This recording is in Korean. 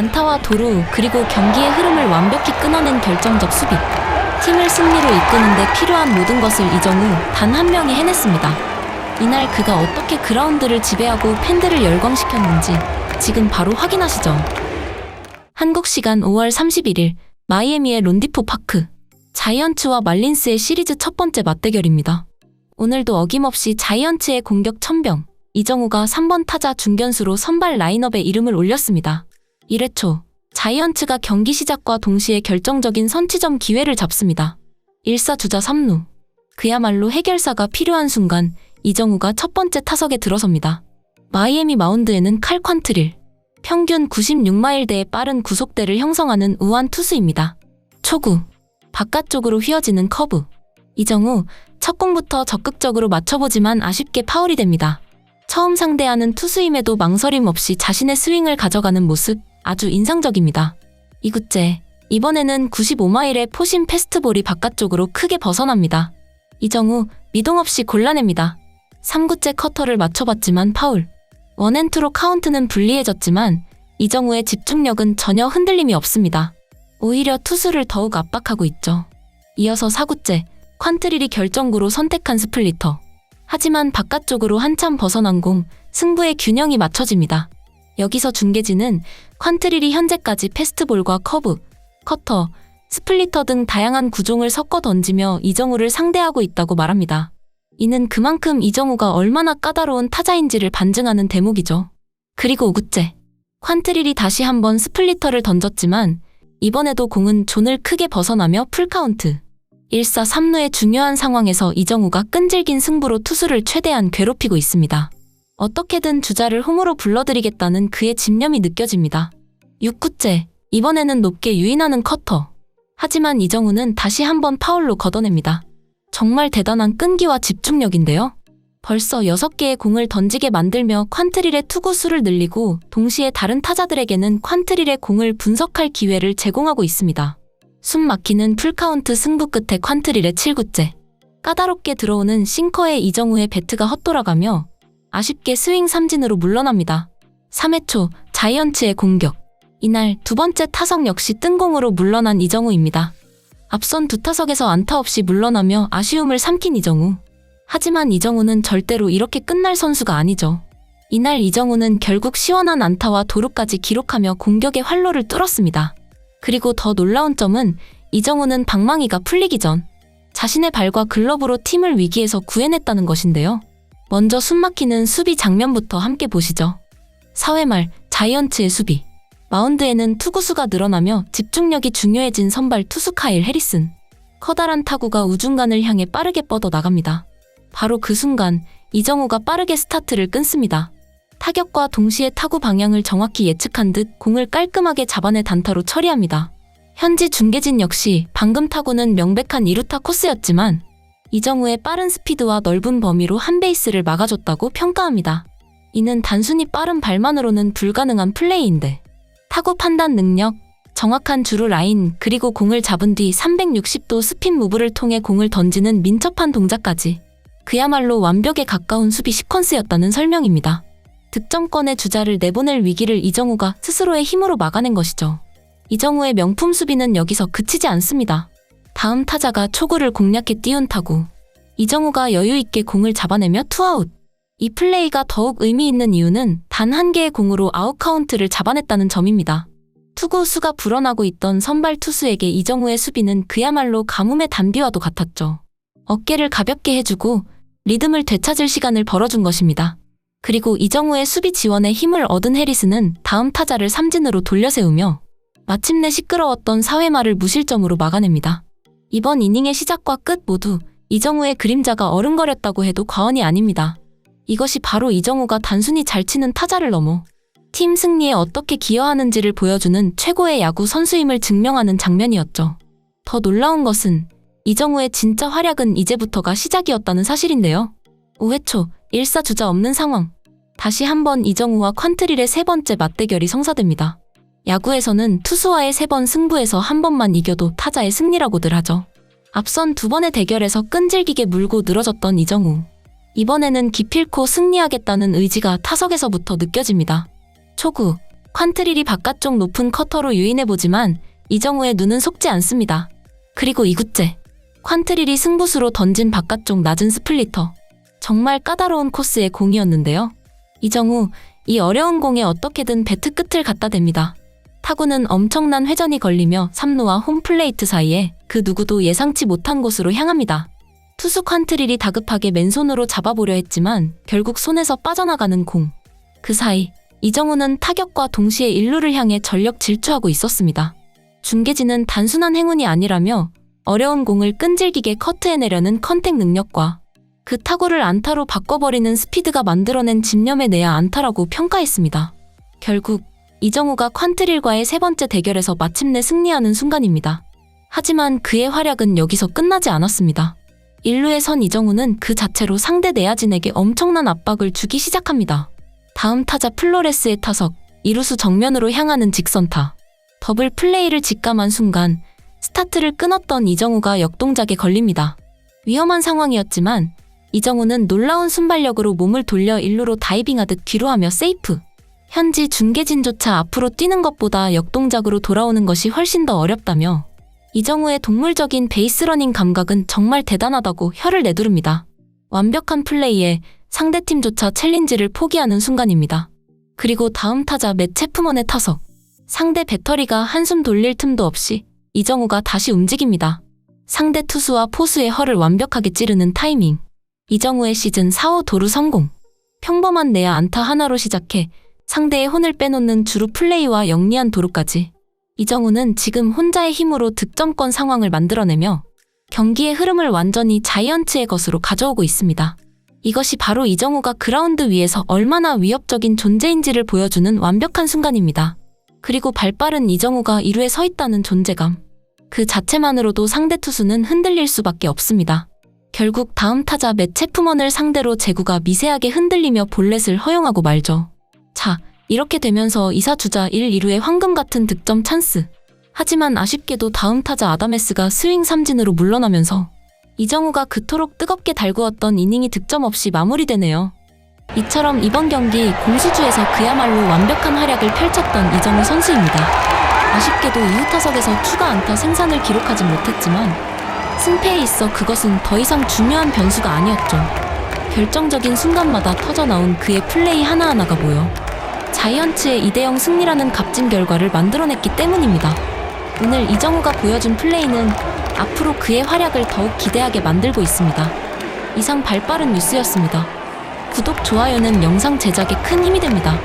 안타와 도루 그리고 경기의 흐름을 완벽히 끊어낸 결정적 수비. 팀을 승리로 이끄는데 필요한 모든 것을 이정우 단 한 명이 해냈습니다. 이날 그가 어떻게 그라운드를 지배하고 팬들을 열광시켰는지 지금 바로 확인하시죠. 한국 시간 5월 31일 마이애미의 론디포 파크. 자이언츠와 말린스의 시리즈 첫 번째 맞대결입니다. 오늘도 어김없이 자이언츠의 공격 천병, 이정우가 3번 타자 중견수로 선발 라인업에 이름을 올렸습니다. 1회 초, 자이언츠가 경기 시작과 동시에 결정적인 선취점 기회를 잡습니다. 1사 주자 3루. 그야말로 해결사가 필요한 순간 이정우가 첫 번째 타석에 들어섭니다. 마이애미 마운드에는 칼 퀀트릴. 평균 96마일대의 빠른 구속대를 형성하는 우한 투수입니다. 초구. 바깥쪽으로 휘어지는 커브. 이정우, 첫 공부터 적극적으로 맞춰보지만 아쉽게 파울이 됩니다. 처음 상대하는 투수임에도 망설임 없이 자신의 스윙을 가져가는 모습 아주 인상적입니다. 이구째, 이번에는 95마일의 포심 패스트볼이 바깥쪽으로 크게 벗어납니다. 이정우, 미동 없이 골라냅니다. 3구째 커터를 맞춰봤지만 파울. 원앤투로 카운트는 불리해졌지만 이정우의 집중력은 전혀 흔들림이 없습니다. 오히려 투수를 더욱 압박하고 있죠. 이어서 4구째, 퀀트릴이 결정구로 선택한 스플리터. 하지만 바깥쪽으로 한참 벗어난 공, 승부의 균형이 맞춰집니다. 여기서 중계진은 퀀트릴이 현재까지 패스트볼과 커브, 커터, 스플리터 등 다양한 구종을 섞어 던지며 이정우를 상대하고 있다고 말합니다. 이는 그만큼 이정우가 얼마나 까다로운 타자인지를 반증하는 대목이죠. 그리고 5구째, 퀀트릴이 다시 한번 스플리터를 던졌지만 이번에도 공은 존을 크게 벗어나며 풀카운트. 1사 3루의 중요한 상황에서 이정우가 끈질긴 승부로 투수를 최대한 괴롭히고 있습니다. 어떻게든 주자를 홈으로 불러들이겠다는 그의 집념이 느껴집니다. 6구째, 이번에는 높게 유인하는 커터. 하지만 이정우는 다시 한번 파울로 걷어냅니다. 정말 대단한 끈기와 집중력인데요. 벌써 6개의 공을 던지게 만들며 퀀트릴의 투구 수를 늘리고 동시에 다른 타자들에게는 퀀트릴의 공을 분석할 기회를 제공하고 있습니다. 숨 막히는 풀카운트 승부 끝에 퀀트릴의 7구째. 까다롭게 들어오는 싱커의 이정우의 배트가 헛돌아가며 아쉽게 스윙 삼진으로 물러납니다. 3회 초 자이언츠의 공격. 이날 두 번째 타석 역시 뜬공으로 물러난 이정우입니다. 앞선 두 타석에서 안타 없이 물러나며 아쉬움을 삼킨 이정우. 하지만 이정우는 절대로 이렇게 끝날 선수가 아니죠. 이날 이정우는 결국 시원한 안타와 도루까지 기록하며 공격의 활로를 뚫었습니다. 그리고 더 놀라운 점은 이정우는 방망이가 풀리기 전 자신의 발과 글러브로 팀을 위기에서 구해냈다는 것인데요. 먼저 숨막히는 수비 장면부터 함께 보시죠. 4회 말 자이언츠의 수비. 마운드에는 투구수가 늘어나며 집중력이 중요해진 선발 투수 카일 해리슨. 커다란 타구가 우중간을 향해 빠르게 뻗어 나갑니다. 바로 그 순간 이정우가 빠르게 스타트를 끊습니다. 타격과 동시에 타구 방향을 정확히 예측한 듯 공을 깔끔하게 잡아내 단타로 처리합니다. 현지 중계진 역시 방금 타구는 명백한 2루타 코스였지만 이정우의 빠른 스피드와 넓은 범위로 한 베이스를 막아줬다고 평가합니다. 이는 단순히 빠른 발만으로는 불가능한 플레이인데 타구 판단 능력, 정확한 주루 라인, 그리고 공을 잡은 뒤 360도 스핀 무브를 통해 공을 던지는 민첩한 동작까지 그야말로 완벽에 가까운 수비 시퀀스였다는 설명입니다. 득점권의 주자를 내보낼 위기를 이정우가 스스로의 힘으로 막아낸 것이죠. 이정우의 명품 수비는 여기서 그치지 않습니다. 다음 타자가 초구를 공략해 띄운 타구. 이정우가 여유 있게 공을 잡아내며 투아웃. 이 플레이가 더욱 의미 있는 이유는 단 한 개의 공으로 아웃 카운트를 잡아냈다는 점입니다. 투구 수가 불어나고 있던 선발 투수에게 이정우의 수비는 그야말로 가뭄의 단비와도 같았죠. 어깨를 가볍게 해주고 리듬을 되찾을 시간을 벌어준 것입니다. 그리고 이정우의 수비 지원에 힘을 얻은 해리스는 다음 타자를 삼진으로 돌려세우며 마침내 시끄러웠던 사회 말을 무실점으로 막아냅니다. 이번 이닝의 시작과 끝 모두 이정우의 그림자가 어른거렸다고 해도 과언이 아닙니다. 이것이 바로 이정우가 단순히 잘 치는 타자를 넘어 팀 승리에 어떻게 기여하는지를 보여주는 최고의 야구 선수임을 증명하는 장면이었죠. 더 놀라운 것은 이정우의 진짜 활약은 이제부터가 시작이었다는 사실인데요. 5회 초 1사 주자 없는 상황. 다시 한번 이정우와 퀀트릴의 세 번째 맞대결이 성사됩니다. 야구에서는 투수와의 세 번 승부에서 한 번만 이겨도 타자의 승리라고들 하죠. 앞선 두 번의 대결에서 끈질기게 물고 늘어졌던 이정우. 이번에는 기필코 승리하겠다는 의지가 타석에서부터 느껴집니다. 초구, 퀀트릴이 바깥쪽 높은 커터로 유인해보지만 이정우의 눈은 속지 않습니다. 그리고 이구째. 퀀트릴이 승부수로 던진 바깥쪽 낮은 스플리터. 정말 까다로운 코스의 공이었는데요. 이정우, 이 어려운 공에 어떻게든 배트 끝을 갖다 댑니다. 타구는 엄청난 회전이 걸리며 3루와 홈플레이트 사이에 그 누구도 예상치 못한 곳으로 향합니다. 투수 퀀트릴이 다급하게 맨손으로 잡아보려 했지만 결국 손에서 빠져나가는 공. 그 사이 이정우는 타격과 동시에 일루를 향해 전력 질주하고 있었습니다. 중계진은 단순한 행운이 아니라며 어려운 공을 끈질기게 커트해내려는 컨택 능력과 그 타구를 안타로 바꿔버리는 스피드가 만들어낸 집념에 내야 안타라고 평가했습니다. 결국 이정우가 퀀트릴과의 세 번째 대결에서 마침내 승리하는 순간입니다. 하지만 그의 활약은 여기서 끝나지 않았습니다. 1루에 선 이정우는 그 자체로 상대 내야진에게 엄청난 압박을 주기 시작합니다. 다음 타자 플로레스의 타석, 이루수 정면으로 향하는 직선타. 더블 플레이를 직감한 순간 스타트를 끊었던 이정우가 역동작에 걸립니다. 위험한 상황이었지만 이정우는 놀라운 순발력으로 몸을 돌려 1루로 다이빙하듯 뒤로하며 세이프. 현지 중계진조차 앞으로 뛰는 것보다 역동작으로 돌아오는 것이 훨씬 더 어렵다며 이정우의 동물적인 베이스러닝 감각은 정말 대단하다고 혀를 내두릅니다. 완벽한 플레이에 상대팀조차 챌린지를 포기하는 순간입니다. 그리고 다음 타자 맷 체프먼의 타석. 상대 배터리가 한숨 돌릴 틈도 없이 이정우가 다시 움직입니다. 상대 투수와 포수의 허를 완벽하게 찌르는 타이밍. 이정우의 시즌 4호 도루 성공. 평범한 내야 안타 하나로 시작해 상대의 혼을 빼놓는 주루 플레이와 영리한 도루까지. 이정우는 지금 혼자의 힘으로 득점권 상황을 만들어내며 경기의 흐름을 완전히 자이언츠의 것으로 가져오고 있습니다. 이것이 바로 이정우가 그라운드 위에서 얼마나 위협적인 존재인지를 보여주는 완벽한 순간입니다. 그리고 발빠른 이정우가 1루에 서 있다는 존재감. 그 자체만으로도 상대 투수는 흔들릴 수밖에 없습니다. 결국 다음 타자 맷 체프먼을 상대로 제구가 미세하게 흔들리며 볼넷을 허용하고 말죠. 자, 이렇게 되면서 2사 주자 1, 2루의 황금 같은 득점 찬스. 하지만 아쉽게도 다음 타자 아다메스가 스윙 삼진으로 물러나면서 이정우가 그토록 뜨겁게 달구었던 이닝이 득점 없이 마무리되네요. 이처럼 이번 경기 공수주에서 그야말로 완벽한 활약을 펼쳤던 이정우 선수입니다. 아쉽게도 이후 타석에서 추가 안타 생산을 기록하지 못했지만 승패에 있어 그것은 더 이상 중요한 변수가 아니었죠. 결정적인 순간마다 터져나온 그의 플레이 하나하나가 모여 자이언츠의 2대0 승리라는 값진 결과를 만들어냈기 때문입니다. 오늘 이정우가 보여준 플레이는 앞으로 그의 활약을 더욱 기대하게 만들고 있습니다. 이상 발빠른 뉴스였습니다. 구독, 좋아요는 영상 제작에 큰 힘이 됩니다.